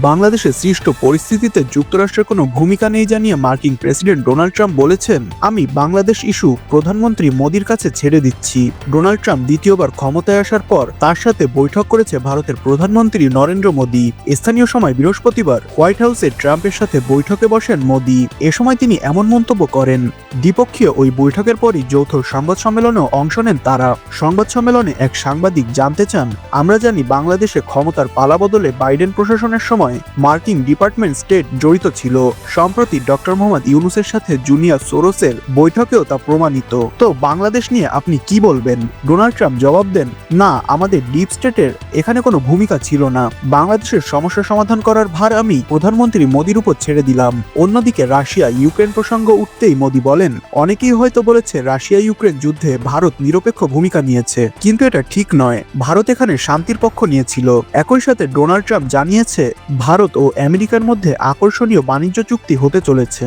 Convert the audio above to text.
বাংলাদেশে সৃষ্ট পরিস্থিতিতে যুক্তরাষ্ট্রের কোনো ভূমিকা নেই জানিয়ে মার্কিন প্রেসিডেন্ট ডোনাল্ড ট্রাম্প বলেছেন, আমি বাংলাদেশ ইস্যু প্রধানমন্ত্রী মোদীর কাছে ছেড়ে দিচ্ছি। ডোনাল্ড ট্রাম্প দ্বিতীয়বার ক্ষমতায় আসার পর তার সাথে বৈঠক করেছে ভারতের প্রধানমন্ত্রী নরেন্দ্র মোদী। স্থানীয় সময় বৃহস্পতিবার হোয়াইট হাউসে ট্রাম্পের সাথে বৈঠকে বসেন মোদী। এ সময় তিনি এমন মন্তব্য করেন, দ্বিপক্ষীয় ওই বৈঠকের পরই যৌথ সংবাদ সম্মেলনেও অংশ নেন তারা। সংবাদ সম্মেলনে এক সাংবাদিক জানতে চান, আমরা জানি বাংলাদেশে ক্ষমতার পালাবদলে বাইডেন প্রশাসনের সময় মার্কিন ডিপার্টমেন্ট স্টেট জড়িত ছিল। সম্প্রতি ডক্টর মোহাম্মদ ইউনুসের সাথে জুনিয়র সোরসের বৈঠকেও তা প্রমাণিত। তো বাংলাদেশ নিয়ে আপনি কি বলবেন? ডোনাল্ড ট্রাম্প জবাব দেন, না, আমাদের ডিপ স্টেটের এখানে কোনো ভূমিকা ছিল না। বাংলাদেশের সমস্যা সমাধান করার ভার আমি প্রধানমন্ত্রী মোদির উপর ছেড়ে দিলাম। অন্যদিকে রাশিয়া ইউক্রেন প্রসঙ্গ উঠতেই মোদি বলেন, অনেকেই হয়তো বলেছে রাশিয়া ইউক্রেন যুদ্ধে ভারত নিরপেক্ষ ভূমিকা নিয়েছে, কিন্তু এটা ঠিক নয়। ভারত এখানে শান্তির পক্ষ নিয়েছিল। একই সাথে ডোনাল্ড ট্রাম্প জানিয়েছে ভারত ও আমেরিকার মধ্যে আকর্ষণীয় বাণিজ্য চুক্তি হতে চলেছে।